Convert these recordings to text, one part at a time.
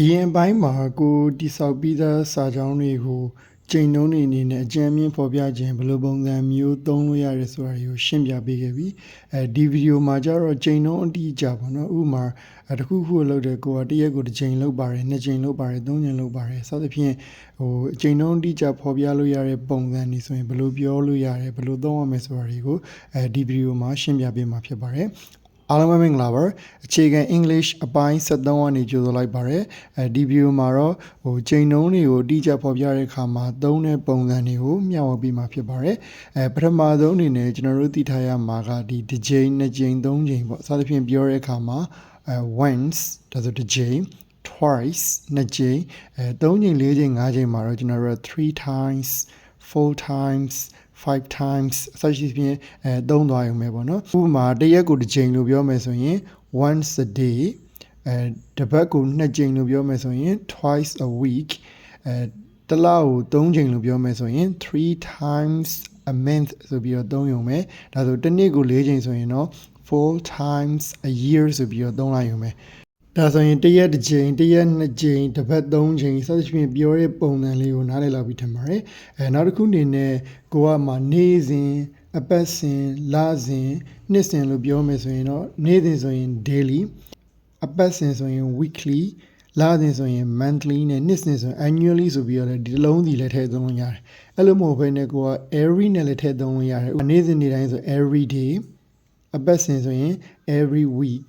အရင်ပိုင်းမှာကိုတိဆောက်ပြီးသားစာကြောင်းတွေကိုချိန်နှုန်းတွေအနေနဲ့အကြမ်းမြင့်ဖော်ပြခြင်းဘယ်လိုပုံစံမျိုးသုံးလို့ရတယ်ဆိုတာတွေကိုရှင်းပြပေးခဲ့ပြီအဲဒီဗီဒီယိုမှာကျတော့ချိန်နှုန်းအတိအကျပေါ့နော်ဥပမာအဲတစ်ခုခုကိုလုပ်တယ်ကိုကတစ်ရက်ကိုတစ်ချိန်လုပ်ပါတယ်နှစ်ချိန်လုပ်ပါတယ်သုံးချိန်လုပ်ပါတယ်စသဖြင့်ဟိုချိန်နှုန်းအတိအကျဖော်ပြလို့ရတဲ့ပုံစံတွေဆိုရင်ဘယ်လိုပြောလို့ရတယ်ဘယ်လိုသုံးရမလဲဆိုတာတွေကိုအဲဒီဗီဒီယိုမှာရှင်းပြပေးမှာဖြစ်ပါတယ် အားလုံးပဲမင်္ဂလာပါအခြေခံ English အပိုင်း73ကနေကြိုဆိုလိုက်ပါရယ်အဲဒီဗီဒီယိုမှာတော့ဟိုချိန်နှုန်းတွေကိုအတိအကျဖော်ပြတဲ့အခါမှာသုံးတဲ့ပုံစံတွေကိုမျှဝေပေးမှာဖြစ်ပါတယ်အဲပထမဆုံးအနေနဲ့ကျွန်တော်တို့သိထားရမှာကဒီတစ်ချိန်နှစ်ချိန်သုံးချိန်ပေါ့စသဖြင့်ပြောတဲ့အခါမှာအဲ once ဒါဆိုတစ်ချိန် twice နှစ်ကြိမ်အဲ၃ကြိမ်၄ကြိမ်၅ကြိမ်မှာတော့ကျွန်တော်တို့က3 times four times 5 times အစရှိဖြင့်အဲသုံးသွားရုံပဲပေါ့နော်ဥပမာတစ်ရက်ကိုတစ်ကြိမ်လို့ပြောမယ်ဆိုရင် once a day အဲတစ်ပတ်ကိုနှစ်ကြိမ်လို့ပြောမယ်ဆိုရင် twice a week အဲတစ်လကို၃ကြိမ်လို့ပြောမယ်ဆိုရင်3 times a month ဆိုပြီးတော့သုံးရုံပဲဒါဆိုတစ်နေ့ကို၄ကြိမ်ဆိုရင်တော့4 times a year ဆိုပြီးတော့သုံးလိုက်ရုံပဲ ဒါဆိုရင်တစ်ရက်တစ်ချိန်တစ်ရက်နှစ်ချိန်တစ်ပတ်သုံးချိန်စသဖြင့်ပြောတဲ့ပုံစံလေးကိုနားလည်လောက်ပြီးထင်ပါတယ်အဲနောက်တစ်ခုအနေနဲ့ကိုကမှနေ့စဉ်အပတ်စဉ်လစဉ်နှစ်စဉ်လို့ပြောမယ်ဆိုရင်တော့နေ့စဉ်ဆိုရင် daily အပတ်စဉ်ဆိုရင် weekly လစဉ်ဆိုရင် monthly နဲ့နှစ်စဉ်ဆိုရင် annually ဆိုပြီးတော့လည်းဒီလုံးစီလည်းထည့်သုံးလို့ရတယ်အဲ့လိုမဟုတ်ဘဲနဲ့ကိုက every နဲ့လည်းထည့်သုံးလို့ရတယ်နေ့စဉ်နေ့တိုင်းဆို every day အပတ်စဉ်ဆိုရင် every week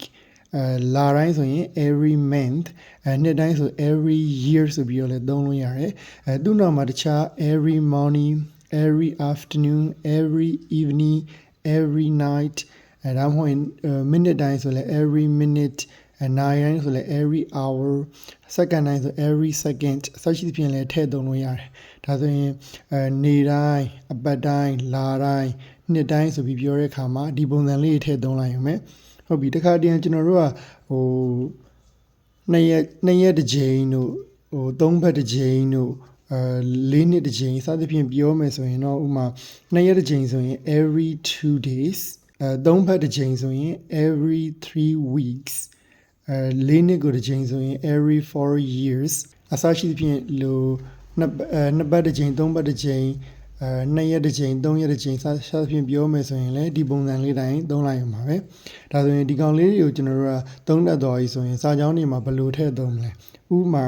အဲလာတိုင်းဆိုရင် every month အဲနှစ်တိုင်းဆို every year ဆိုပြီးတော့လည်းသုံးလို့ရတယ်အဲသူ့နောက်မှာတခြား every morning every afternoon every evening every night အဲဒါမှမဟုတ် minute တိုင်းဆိုလည်း every minute အဲနိုင်တိုင်းဆိုလည်း every hour second တိုင်းဆို every second ဆက်ရှိသဖြင့်လည်းထည့်သုံးလို့ရတယ်ဒါဆိုရင်အဲနေတိုင်းအပတ်တိုင်းလာတိုင်းနှစ်တိုင်းဆိုပြီးပြောတဲ့အခါမှာဒီပုံစံလေးထည့်သုံးလိုက်ရုံပဲ ဟုတ်ပြီတခါတည်းကျွန်တော်တို့ကဟိုနှစ်ရက်နှစ်ရက်တစ်ကြိမ်တို့ဟိုသုံးဘက်တစ်ကြိမ်တို့အဲလေးနှစ်တစ်ကြိမ်စသဖြင့်ပြောမယ်ဆိုရင်တော့ဥမာနှစ်ရက်တစ်ကြိမ်ဆိုရင် every 2 days အဲသုံးဘက်တစ်ကြိမ်ဆိုရင် every 3 weeks အဲလေးနှစ်ကိုတစ်ကြိမ်ဆိုရင် every 4 years အစရှိသဖြင့်လိုနှစ်အဲနှစ်ပတ်တစ်ကြိမ်သုံးပတ်တစ်ကြိမ် အဲနှစ်ရက်တစ်ချိန်သုံးရက်တစ်ချိန်စသဖြင့်ပြောမယ်ဆိုရင်လည်းဒီပုံစံလေးတိုင်းသုံးလိုက်ရမှာပဲဒါဆိုရင်ဒီကောင်လေးတွေကိုကျွန်တော်တို့ကသုံးတတ်တော်ပြီဆိုရင်စာကြောင်းတွေမှာဘယ်လိုထည့်သုံးမလဲဥပမာ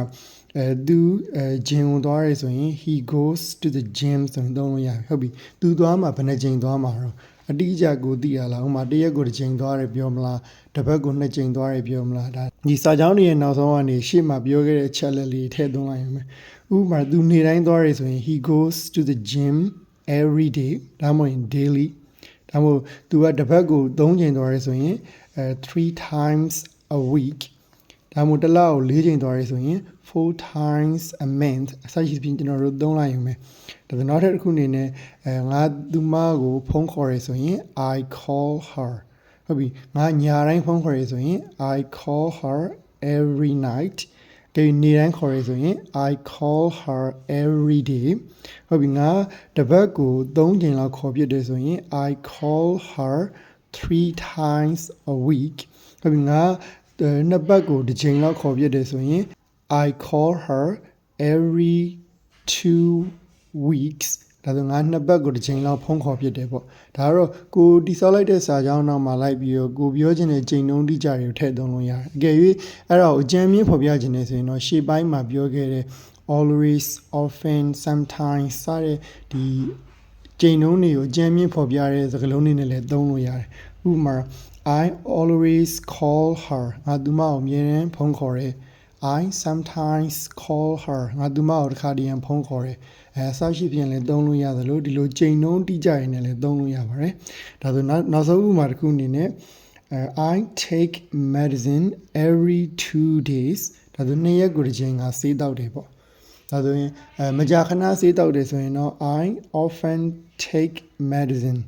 အဲသူအဲဂျင်ဝင်သွားရဲဆိုရင် he goes to the gym ဆိုရင်သုံးလို့ရပြီဟုတ်ပြီသူသွားမှာဘယ်နှချိန်သွားမှာတော့ အတိအကျကိုသိရလားဥပမာတစ်ရက်ကိုတစ်ချိန်သွားတယ်ပြောမလားတစ်ပတ်ကိုနှစ်ချိန်သွားတယ်ပြောမလားဒါဒီစာကြောင်းတွေရဲ့နောက်ဆုံးကနေရှေ့မှာပြောခဲ့တဲ့ချက်လက်လေးထည့်သွင်းလိုက်ရမယ်ဥပမာသူနေတိုင်းသွားရဲဆိုရင် he goes to the gym every day ဒါမှမဟုတ် daily ဒါမှမဟုတ်သူကတစ်ပတ်ကို3ချိန်သွားရဲဆိုရင်အဲ3 times a week ဒါမှမဟုတ်တစ်လကို4ချိန်သွားရဲဆိုရင်4 times a month အစရှိပြင်ကျွန်တော်တို့သုံးလိုက်ရုံပဲဒါဆိုနောက်ထပ်တစ်ခုအနေနဲ့အဲငါသူမကိုဖုန်းခေါ်ရဲဆိုရင် I call her ဟုတ်ပြီငါညာတိုင်းဖုန်းခေါ်ရဲဆိုရင် I call her every night ကဲနေတိုင်းခေါ်ရဲဆိုရင် I call her every day ဟုတ်ပြီငါတပတ်ကို3ချိန်လောက်ခေါ်ပြတယ်ဆိုရင် I call her 3 times a week ဟုတ်ပြီငါ နှစ်ပတ်ကိုတစ်ချိန်လောက်ခေါ်ပြတယ်ဆိုရင် I call her every 2 weeks ဒါဆိုငါနှစ်ပတ်ကိုတစ်ချိန်လောက်ဖုန်းခေါ်ဖြစ်တယ်ပေါ့ဒါကတော့ကိုတိဆောက်လိုက်တဲ့စာကြောင်းနောက်မှာလိုက်ပြီးတော့ကိုပြောချင်တဲ့ချိန်နှုန်းတိကျတွေကိုထည့်သွင်းလို့ရတယ်အကယ်၍အဲ့ဒါကိုအကြံမြင့်ဖော်ပြခြင်းနေဆိုရင်တော့ရှေ့ပိုင်းမှာပြောခဲ့တဲ့ always often sometimes စတဲ့ဒီ ချိန်နှုန်းတွေကိုအကြံမြင့်ဖော်ပြတဲ့စကားလုံးတွေနဲ့လည်းသုံးလို့ရတယ်ဥပမာ I always call her ငါသူမကိုအမြဲတမ်းဖုန်းခေါ်တယ် I sometimes call her ငါသူမကိုတစ်ခါတည်းရန်ဖုန်းခေါ်တယ်အဲအစရှိပြန်လဲသုံးလို့ရတယ်လို့ဒီလိုချိန်နှုန်းတိကျရင်လည်းသုံးလို့ရပါတယ်ဒါဆိုနောက်နောက်ဆုံးဥပမာတစ်ခုအနေနဲ့ I take medicine every 2 days ဒါဆိုနှစ်ရက်ကိုတစ်ချိန်ကဆေးတောက်တယ်ပေါ့ ဒါဆိုရင်အဲမကြာခဏဆေးတောက်တယ်ဆိုရင်တော့ I often take medicine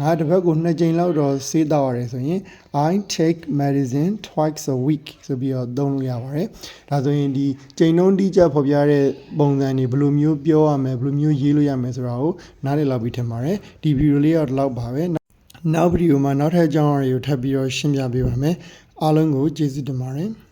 ငါတစ်ပတ်ကိုနှစ်ကြိမ်လောက်တော့ဆေးတောက်ရတယ်ဆိုရင် I take medicine twice a week ဆိုပြီးတော့သုံးလို့ရပါတယ်။ဒါဆိုရင်ဒီချိန်နှုန်းတိကျဖော်ပြတဲ့ပုံစံတွေဘယ်လိုမျိုးပြောရမလဲဘယ်လိုမျိုးရေးလို့ရမလဲဆိုတာကိုနားလည်လောက်ပြီးထင်ပါတယ်။ဒီဗီဒီယိုလေးကတော့ဒီလောက်ပါပဲ။နောက်ဗီဒီယိုမှာနောက်ထပ်အကြောင်းအရာတွေကိုထပ်ပြီးတော့ရှင်းပြပေးပါမယ်။အားလုံးကိုကျေးဇူးတင်ပါတယ်။